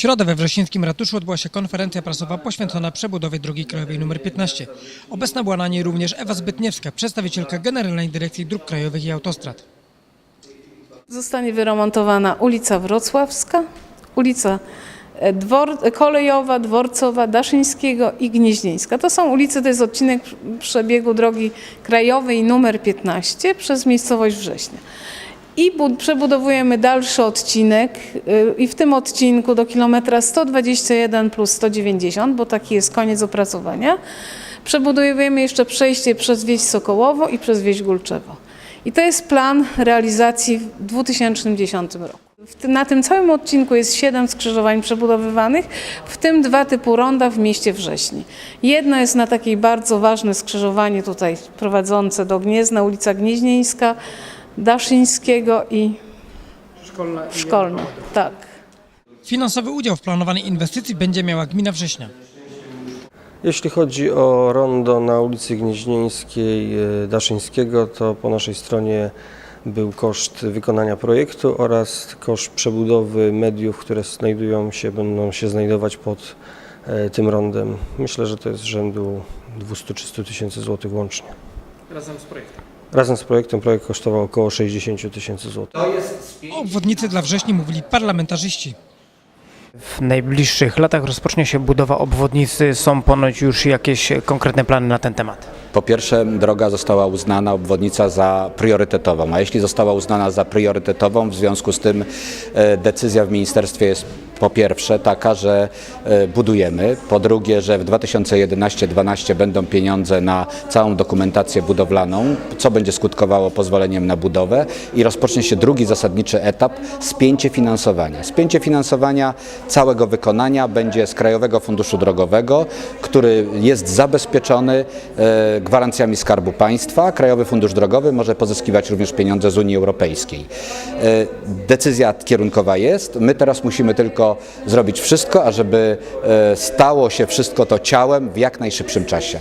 W środę we Wrzesińskim Ratuszu odbyła się konferencja prasowa poświęcona przebudowie drogi krajowej nr 15. Obecna była na niej również Ewa Zbytniewska, przedstawicielka Generalnej Dyrekcji Dróg Krajowych i Autostrad. Zostanie wyremontowana ulica Wrocławska, ulica e, Dwor, Kolejowa, Dworcowa, Daszyńskiego i Gnieźnieńska. To są ulice, to jest odcinek przebiegu drogi krajowej numer 15 przez miejscowość Września. I bud- przebudowujemy dalszy odcinek y, i w tym odcinku do kilometra 121 plus 190, bo taki jest koniec opracowania. Przebudowujemy jeszcze przejście przez wieś Sokołowo i przez wieś Gulczewo. I to jest plan realizacji w 2010 roku. Na tym całym odcinku jest siedem skrzyżowań przebudowywanych, w tym dwa typu ronda w mieście Wrześni. Jedno jest na takiej bardzo ważne skrzyżowanie tutaj prowadzące do Gniezna, ulica Gnieźnieńska, Daszyńskiego i Szkolna. Tak. Finansowy udział w planowanej inwestycji będzie miała gmina Września. Jeśli chodzi o rondo na ulicy Gnieźnieńskiej e, Daszyńskiego, to po naszej stronie był koszt wykonania projektu oraz koszt przebudowy mediów, które znajdują się, będą się znajdować pod e, tym rondem. Myślę, że to jest rzędu 200-300 tysięcy złotych łącznie. Razem z projektem. Razem z projektem projekt kosztował około 60 tysięcy złotych. O obwodnicy dla Wrześni mówili parlamentarzyści. W najbliższych latach rozpocznie się budowa obwodnicy. Są ponoć już jakieś konkretne plany na ten temat. Po pierwsze, droga została uznana, obwodnica za priorytetową, a jeśli została uznana za priorytetową, w związku z tym e, decyzja w ministerstwie jest po pierwsze taka, że e, budujemy, po drugie, że w 2011-2012 będą pieniądze na całą dokumentację budowlaną, co będzie skutkowało pozwoleniem na budowę i rozpocznie się drugi zasadniczy etap, spięcie finansowania. Spięcie finansowania całego wykonania będzie z Krajowego Funduszu Drogowego, który jest zabezpieczony e, gwarancjami Skarbu Państwa. Krajowy Fundusz Drogowy może pozyskiwać również pieniądze z Unii Europejskiej. E, Decyzja kierunkowa jest. My teraz musimy tylko zrobić wszystko, ażeby e, stało się wszystko to ciałem w jak najszybszym czasie.